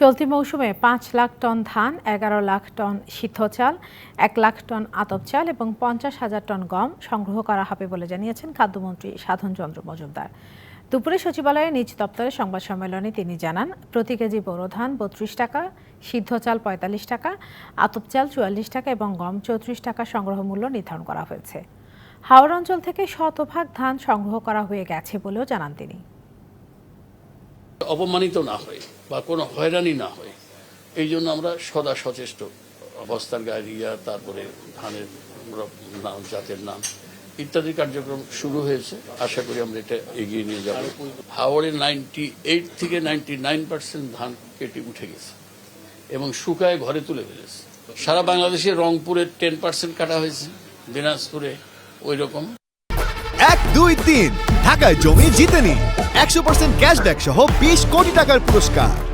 চলতি মৌসুমে পাঁচ লাখ টন ধান, এগারো লাখ টন সিদ্ধ চাল এক লাখ টন আতপ চাল এবং পঞ্চাশ হাজার টন গম সংগ্রহ করা হবে বলে জানিয়েছেন খাদ্যমন্ত্রী সাধন চন্দ্র মজুমদার। দুপুরে সচিবালয়ে নিজ দপ্তরে সংবাদ সম্মেলনে তিনি জানান, প্রতি কেজি বোরো ধান বত্রিশ টাকা সিদ্ধ চাল পঁয়তাল্লিশ টাকা, আতপ চাল চুয়াল্লিশ টাকা এবং গম চৌত্রিশ টাকা সংগ্রহ মূল্য নির্ধারণ করা হয়েছে। হাওড় অঞ্চল থেকে শতভাগ ধান সংগ্রহ করা হয়ে গেছে বলেও জানান তিনি। অপমানিত না হয় বা কোনো হয়রানি না হয় এই জন্য আমরা সদা সচেষ্ট। অবস্থার গাড়িয়া তারপরে ধানের নাম, জাতের নাম ইত্যাদি কার্যক্রম শুরু হয়েছে। আশা করি আমরা এটা এগিয়ে নিয়ে যাব। হাওড়ে নাইনটি এইট থেকে নাইনটি নাইন পার্সেন্ট ধান কেটে উঠে গেছে এবং শুকায় ঘরে তুলে ফেলেছে। সারা বাংলাদেশে রংপুরে টেন পার্সেন্ট কাটা হয়েছে, দিনাজপুরে ওই রকম। এক, দুই, তিন, ঢাকায় জমি জিতে নিন একশো পার্সেন্ট ক্যাশব্যাক সহ বিশ কোটি টাকার পুরস্কার।